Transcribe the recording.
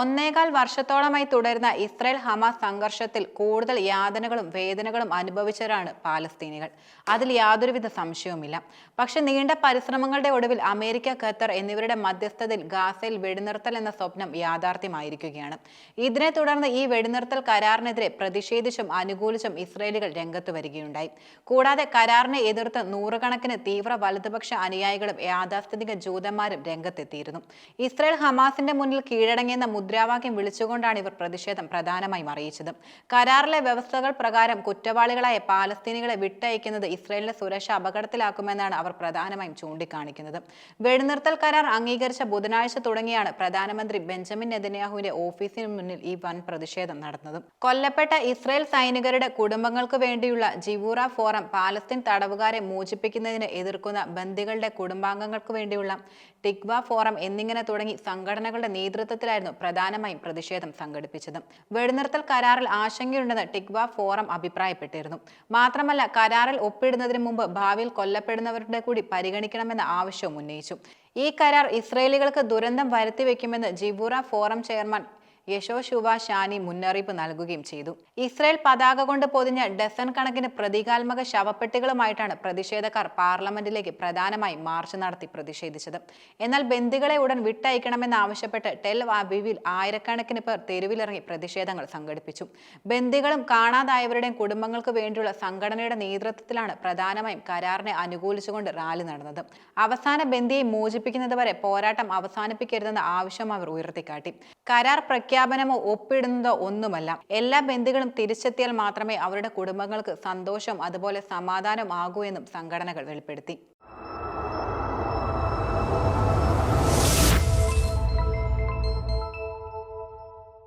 ഒന്നേകാൽ വർഷത്തോളമായി തുടരുന്ന ഇസ്രയേൽ ഹമാസ് സംഘർഷത്തിൽ കൂടുതൽ യാതനകളും വേദനകളും അനുഭവിച്ചവരാണ് പാലസ്തീനികൾ. അതിൽ യാതൊരുവിധ സംശയവുമില്ല. പക്ഷെ നീണ്ട പരിശ്രമങ്ങളുടെ ഒടുവിൽ അമേരിക്ക ഖത്തർ എന്നിവരുടെ മധ്യസ്ഥതയിൽ ഗാസയിൽ വെടിനിർത്തൽ എന്ന സ്വപ്നം യാഥാർത്ഥ്യമായിരിക്കുകയാണ്. ഇതിനെ തുടർന്ന് ഈ വെടിനിർത്തൽ കരാറിനെതിരെ പ്രതിഷേധിച്ചും അനുകൂലിച്ചും ഇസ്രയേലുകൾ രംഗത്ത് വരികയുണ്ടായി. കൂടാതെ കരാറിനെ എതിർത്ത് നൂറുകണക്കിന് തീവ്ര വലതുപക്ഷ അനുയായികളും യാഥാസ്ഥിതിക ജൂതന്മാരും രംഗത്തെത്തിയിരുന്നു. ഇസ്രയേൽ ഹമാസിന്റെ മുന്നിൽ കീഴടങ്ങിയെന്ന മുദ്രാവാക്യം വിളിച്ചുകൊണ്ടാണ് ഇവർ പ്രതിഷേധം പ്രധാനമായും അറിയിച്ചത്. കരാറിലെ വ്യവസ്ഥകൾ പ്രകാരം കുറ്റവാളികളായ പാലസ്തീനികളെ വിട്ടയക്കുന്നത് ഇസ്രയേലിന്റെ സുരക്ഷ അപകടത്തിലാക്കുമെന്നാണ് അവർ പ്രധാനമായും ചൂണ്ടിക്കാണിക്കുന്നത്. വെടിനിർത്തൽ കരാർ അംഗീകരിച്ച ബുധനാഴ്ച തുടങ്ങിയാണ് പ്രധാനമന്ത്രി ബെഞ്ചമിൻ നെതന്യാഹുവിന്റെ ഓഫീസിന് മുന്നിൽ ഈ വൻ പ്രതിഷേധം നടന്നത്. കൊല്ലപ്പെട്ട ഇസ്രയേൽ സൈനികരുടെ കുടുംബങ്ങൾക്ക് വേണ്ടിയുള്ള ജിവൂറ ഫോറം പാലസ്തീൻ തടവുകാരെ മോചിപ്പിക്കുന്നതിന് എതിർക്കുന്ന ബന്ദികളുടെ കുടുംബാംഗങ്ങൾക്ക് വേണ്ടിയുള്ള ടിക്വ ഫോറം എന്നിങ്ങനെ തുടങ്ങി സംഘടനകളുടെ നേതൃത്വത്തിലായിരുന്നു പ്രധാനമായും പ്രതിഷേധം സംഘടിപ്പിച്ചത്. വെടിനിർത്തൽ കരാറിൽ ആശങ്കയുണ്ടെന്ന് ടിക്വ ഫോറം അഭിപ്രായപ്പെട്ടിരുന്നു. മാത്രമല്ല കരാറിൽ ഒപ്പിടുന്നതിന് മുമ്പ് ഭാവിയിൽ കൊല്ലപ്പെടുന്നവരുടെ കൂടി പരിഗണിക്കണമെന്ന ആവശ്യവും ഉന്നയിച്ചു. ഈ കരാർ ഇസ്രയേലികൾക്ക് ദുരന്തം വരുത്തിവെക്കുമെന്ന് ജിബൂറ ഫോറം ചെയർമാൻ യശോ ശുഭ ഷാനി മുന്നറിയിപ്പ് നൽകുകയും ചെയ്തു. ഇസ്രയേൽ പതാക കൊണ്ട് പൊതിഞ്ഞ ഡസൻ കണക്കിന് പ്രതീകാത്മക ശവപ്പെട്ടികളുമായിട്ടാണ് പ്രതിഷേധക്കാർ പാർലമെന്റിലേക്ക് പ്രധാനമായും മാർച്ച് നടത്തി പ്രതിഷേധിച്ചത്. എന്നാൽ ബന്ദികളെ ഉടൻ വിട്ടയക്കണമെന്നാവശ്യപ്പെട്ട് ടെൽ അബീവിൽ ആയിരക്കണക്കിന് പേർ തെരുവിലിറങ്ങി പ്രതിഷേധങ്ങൾ സംഘടിപ്പിച്ചു. ബന്ദികളും കാണാതായവരുടെയും കുടുംബങ്ങൾക്ക് വേണ്ടിയുള്ള സംഘടനയുടെ നേതൃത്വത്തിലാണ് പ്രധാനമായും കരാറിനെ അനുകൂലിച്ചുകൊണ്ട് റാലി നടന്നത്. അവസാന ബന്ദിയെ മോചിപ്പിക്കുന്നതുവരെ പോരാട്ടം അവസാനിപ്പിക്കരുതെന്ന ആവശ്യം അവർ ഉയർത്തിക്കാട്ടി. കരാർ പ്രഖ്യാപനമോ ഒപ്പിടുന്നതോ ഒന്നുമല്ല. എല്ലാ ബന്ധുക്കളും തിരിച്ചെത്തിയാൽ മാത്രമേ അവരുടെ കുടുംബങ്ങൾക്ക് സന്തോഷം അതുപോലെ സമാധാനം ആകൂ എന്നും സംഘടനകൾ വെളിപ്പെടുത്തി.